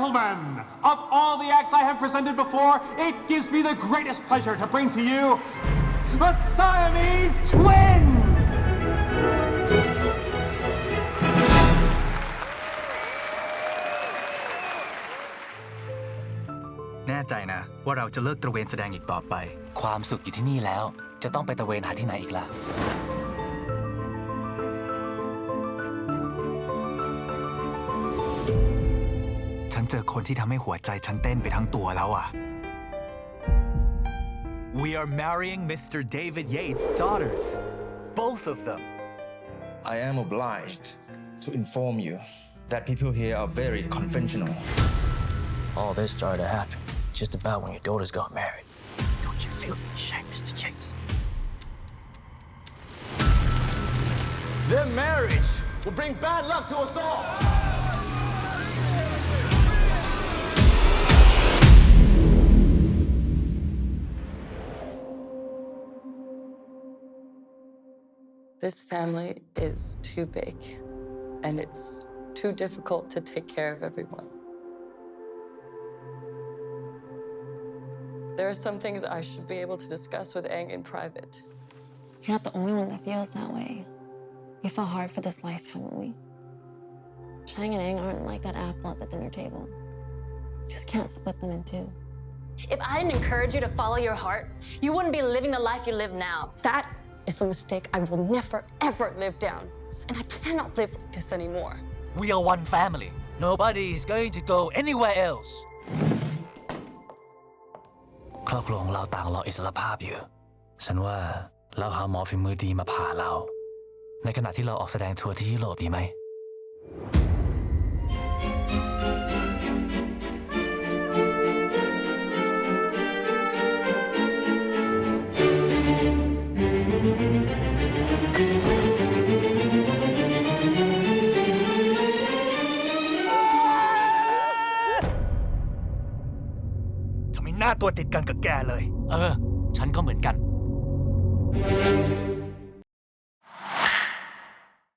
gentlemen, of all the acts I have presented before, it gives me the greatest pleasure to bring to you the Siamese Twins! แน่ใจนะ ว่าเราจะเลิกตระเวนแสดงอีกต่อไป ความสุขอยู่ที่นี่แล้ว จะต้องไปตระเวนหาที่ไหนอีกล่ะ ฉันเจอคนที่ทำให้หัวใจฉันเต้นไปทั้งตัวแล้วอ่ะ We are marrying Mr. David Yates' daughters. Both of them. I am obliged to inform you that people here are very conventional. All this started to happen just about when your daughters got married. Don't you feel ashamed, Mr. Yates? Their marriage will bring bad luck to us all! This family is too big, and it's too difficult to take care of everyone. There are some things I should be able to discuss with Aang in private. You're not the only one that feels that way. We fought hard for this life, haven't we? Chang and Aang aren't like that apple at the dinner table. Just can't split them in two. If I didn't encourage you to follow your heart, you wouldn't be living the life you live now. That is a mistake I will never, ever live down. And I cannot live like this anymore. We are one family Nobody is going to go anywhere else ครอบครัวของเราต่างรออิสรภาพอยู่ ฉันว่าเราหาหมอฝีมือดีมาผ่าเรา ในขณะที่เราออกแสดงทัวร์ที่ยุโรปดีไหม หน้าตัวติดกันกับแกเลย เออ ฉันก็เหมือนกัน